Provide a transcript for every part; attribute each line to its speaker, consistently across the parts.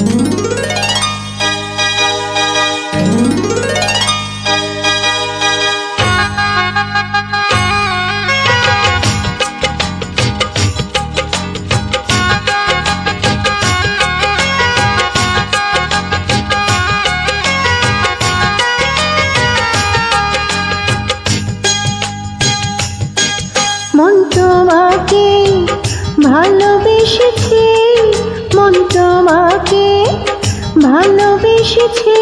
Speaker 1: মন তোমাকে ভালোবেসেছে।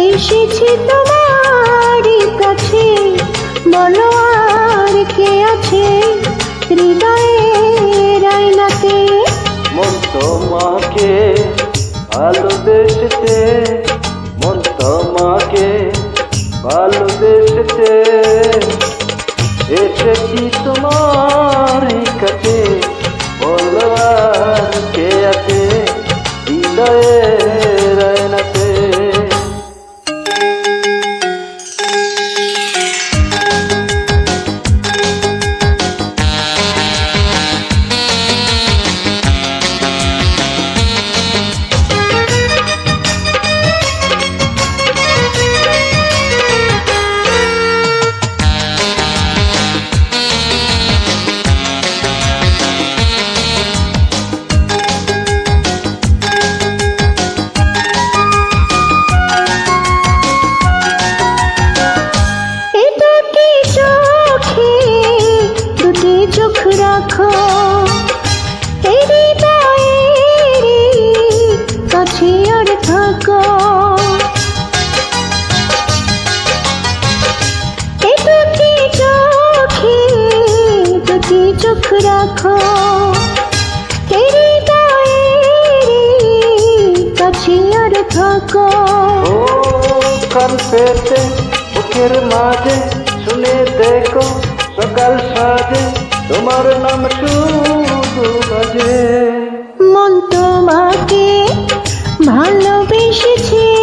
Speaker 1: এসেছে তোমার কাছে। বলো আর কে আছে হৃদয়ের আয়নাতে?
Speaker 2: মন তোমাকে ভালোবেসেছে। মন তোমাকে ভালোবেসেছে। এসেছি তোমার কাছে।
Speaker 1: চোখে রাখো কাছে আর থাকো।
Speaker 2: কান পেতে বুকের মাঝে শুনে দেখো, সকাল সাজে, তোমার নাম শুধু বাজে।
Speaker 1: ভালোবেসেছে।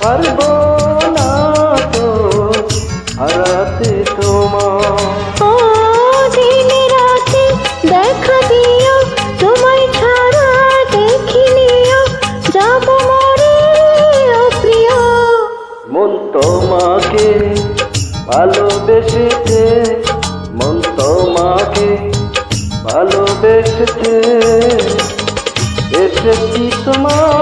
Speaker 2: পারব না তো হারাতে তোমার।
Speaker 1: ও দিন রাতে দেখা দিও তোমায় ছাড়া দেখিনিও যাব মরে ও প্রিয়।
Speaker 2: মন তোমাকে ভালোবেসেছে মন তোমাকে ভালোবেসেছে এসেছি তোমার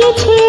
Speaker 1: এসেছে।